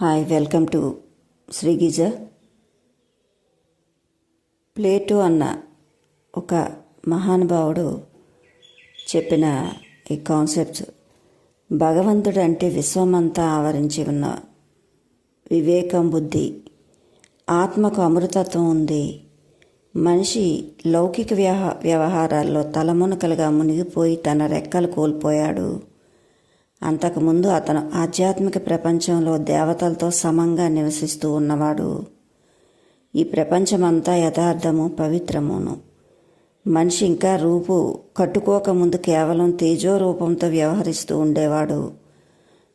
Hi welcome to Shri గిజ. Plato అన్న ఒక మహానుభావుడు చెప్పిన ఈ కాన్సెప్ట్స్. భగవంతుడు అంటే విశ్వమంతా ఆవరించి ఉన్న వివేకం బుద్ధి ఆత్మకు అమృతత్వం ఉంది. మనిషి లౌకిక వ్యవహారాల్లో తలమునకలుగా మునిగిపోయి తన రెక్కలు కోల్పోయాడు. అంతకుముందు అతను ఆధ్యాత్మిక ప్రపంచంలో దేవతలతో సమంగా నివసిస్తూ ఉన్నవాడు. ఈ ప్రపంచమంతా యథార్థము పవిత్రమును. మనిషి ఇంకా రూపు కట్టుకోకముందు కేవలం తేజో రూపంతో వ్యవహరిస్తూ ఉండేవాడు.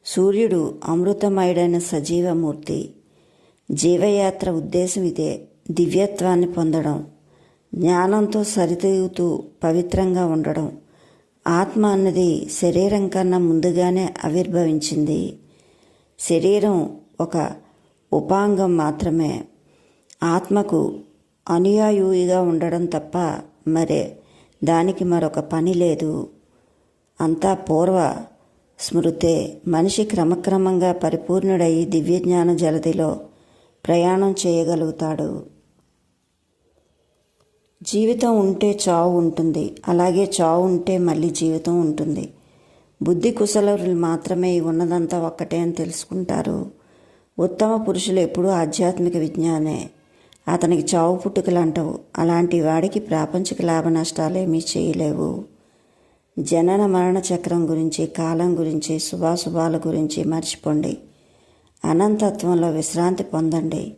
సూర్యుడు అమృతమయుడైన సజీవమూర్తి. జీవయాత్ర ఉద్దేశం ఇదే దివ్యత్వాన్ని పొందడం. జ్ఞానంతో సరితూగుతూ పవిత్రంగా ఉండడం. ఆత్మ అన్నది శరీరం కన్నా ముందుగానే ఆవిర్భవించింది. శరీరం ఒక ఉపాంగం మాత్రమే. ఆత్మకు అనుయాయుయిగా ఉండడం తప్ప మరే దానికి మరొక పని లేదు. అంతా పూర్వ స్మృతే. మనిషి క్రమక్రమంగా పరిపూర్ణుడై దివ్యజ్ఞాన జలదిలో ప్రయాణం చేయగలుగుతాడు. జీవితం ఉంటే చావు ఉంటుంది. అలాగే చావు ఉంటే మళ్ళీ జీవితం ఉంటుంది. బుద్ధి కుశలరులు మాత్రమే ఉన్నదంతా ఒక్కటే అని తెలుసుకుంటారు. ఉత్తమ పురుషులు ఎప్పుడూ ఆధ్యాత్మిక విజ్ఞానే. అతనికి చావు పుట్టుకలు అంటవు అలాంటి వాడికి ప్రాపంచిక లాభ నష్టాలేమీ చేయలేవు. జనన మరణ చక్రం గురించి కాలం గురించి శుభాశుభాల గురించి మర్చిపోండి. అనంతత్వంలో విశ్రాంతి పొందండి.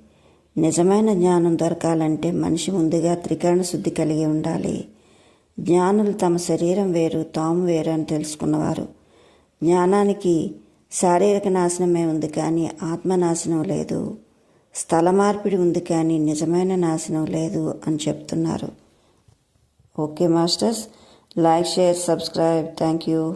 నిజమైన జ్ఞానం దొరకాలంటే మనిషి ముందుగా త్రికరణ శుద్ధి కలిగి ఉండాలి. జ్ఞానులు తమ శరీరం వేరు తాము వేరు అని తెలుసుకున్నవారు. జ్ఞానానికి శారీరక నాశనమే ఉంది కానీ ఆత్మనాశనం లేదు. స్థల మార్పిడి ఉంది కానీ నిజమైన నాశనం లేదు అని చెప్తున్నారు. Okay masters like share subscribe. Thank you.